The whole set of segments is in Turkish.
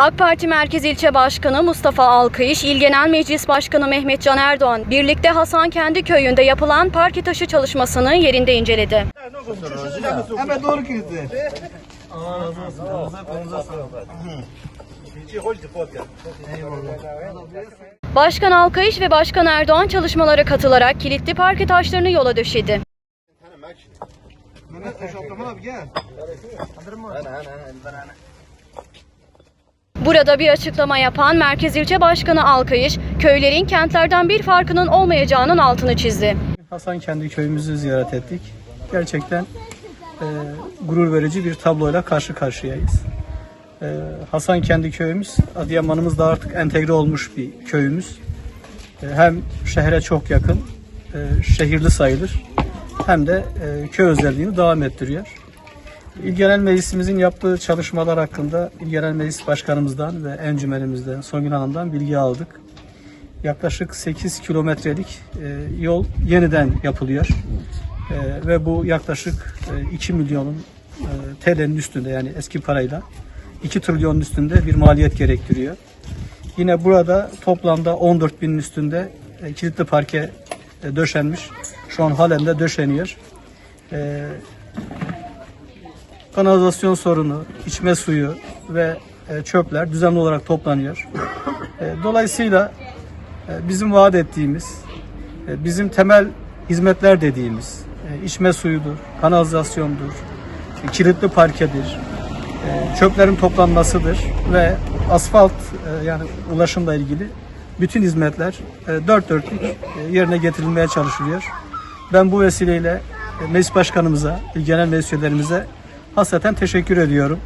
AK Parti Merkez İlçe Başkanı Mustafa Alkış, İl Genel Meclis Başkanı Mehmet Can Erdoğan birlikte Hasankendi köyünde yapılan parke taşı çalışmasını yerinde inceledi. Hemen doğru kilitli. Başkan Alkış ve Başkan Erdoğan çalışmalara katılarak kilitli parke taşlarını yola döşedi. Mehmet Hoş Abdurrahman abi gel. Burada bir açıklama yapan Merkez İlçe Başkanı Alkış, köylerin kentlerden bir farkının olmayacağının altını çizdi. Hasan kendi köyümüzü ziyaret ettik. Gerçekten e, gurur verici bir tabloyla karşı karşıyayız. E, Hasan kendi köyümüz, Adıyaman'ımız da artık entegre olmuş bir köyümüz. E, hem şehre çok yakın, e, şehirli sayılır, hem de e, köy özelliğini devam ettiriyor. İl Meclisimizin yaptığı çalışmalar hakkında İl Meclis Başkanımızdan ve encümenimizden, Songül Hanım'dan bilgi aldık yaklaşık 8 kilometrelik e, yol yeniden yapılıyor. E, ve bu yaklaşık e, 2 milyonun e, TL'nin üstünde yani eski parayla 2 trilyonun üstünde bir maliyet gerektiriyor. Yine burada toplamda 14 binin üstünde e, kilitli parke e, döşenmiş. Şu an halen de döşeniyor. Kanalizasyon sorunu, içme suyu ve e, çöpler düzenli olarak toplanıyor. E, Dolayısıyla e, bizim vaat ettiğimiz, bizim temel hizmetler dediğimiz içme suyudur, kanalizasyondur, kilitli parkedir, çöplerin toplanmasıdır ve asfalt yani ulaşımla ilgili bütün hizmetler dört dörtlük yerine getirilmeye çalışılıyor. Ben bu vesileyle meclis başkanımıza, genel meclis üyelerimize hasreten teşekkür ediyorum.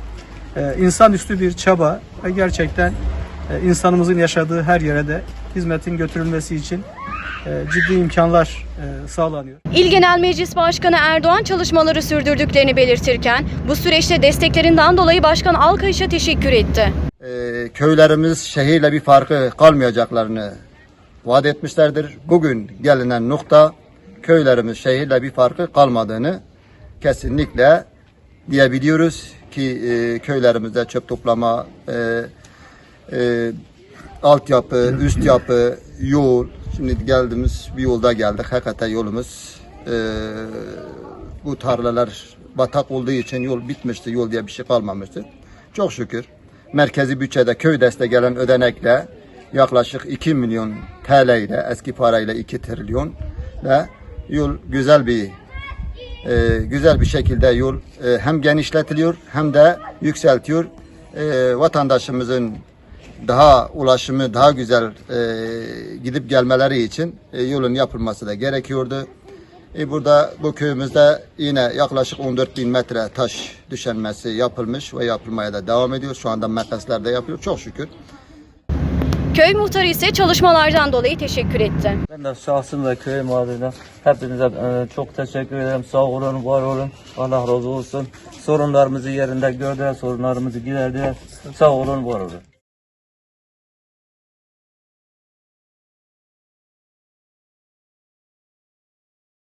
E, İnsanüstü bir çaba ve gerçekten e, insanımızın yaşadığı her yere de hizmetin götürülmesi için e, ciddi imkanlar e, sağlanıyor. İl Genel Meclis Başkanı Erdoğan çalışmaları sürdürdüklerini belirtirken bu süreçte desteklerinden dolayı Başkan Alkış'a teşekkür etti. Ee, köylerimiz şehirle bir farkı kalmayacaklarını vaat etmişlerdir. Bugün gelinen nokta köylerimiz şehirle bir farkı kalmadığını kesinlikle diyebiliyoruz ki e, köylerimizde çöp toplama, e, e, altyapı, üst yapı, yol. Şimdi geldiğimiz bir yolda geldik. Hakikaten yolumuz e, bu tarlalar batak olduğu için yol bitmişti. Yol diye bir şey kalmamıştı. Çok şükür merkezi bütçede köy deste gelen ödenekle yaklaşık 2 milyon TL ile eski parayla 2 trilyon ve yol güzel bir e, güzel bir şekilde yol e, hem genişletiliyor hem de yükseltiyor. E, vatandaşımızın daha ulaşımı daha güzel e, gidip gelmeleri için e, yolun yapılması da gerekiyordu. E, burada bu köyümüzde yine yaklaşık 14 bin metre taş düşenmesi yapılmış ve yapılmaya da devam ediyor. Şu anda makaslar da yapıyor çok şükür. Köy muhtarı ise çalışmalardan dolayı teşekkür etti. Ben de şahsım ve köyüm adına hepinize e, çok teşekkür ederim. Sağ olun, var olun. Allah razı olsun. Sorunlarımızı yerinde gördüler, sorunlarımızı giderdiler. Sağ olun, var olun.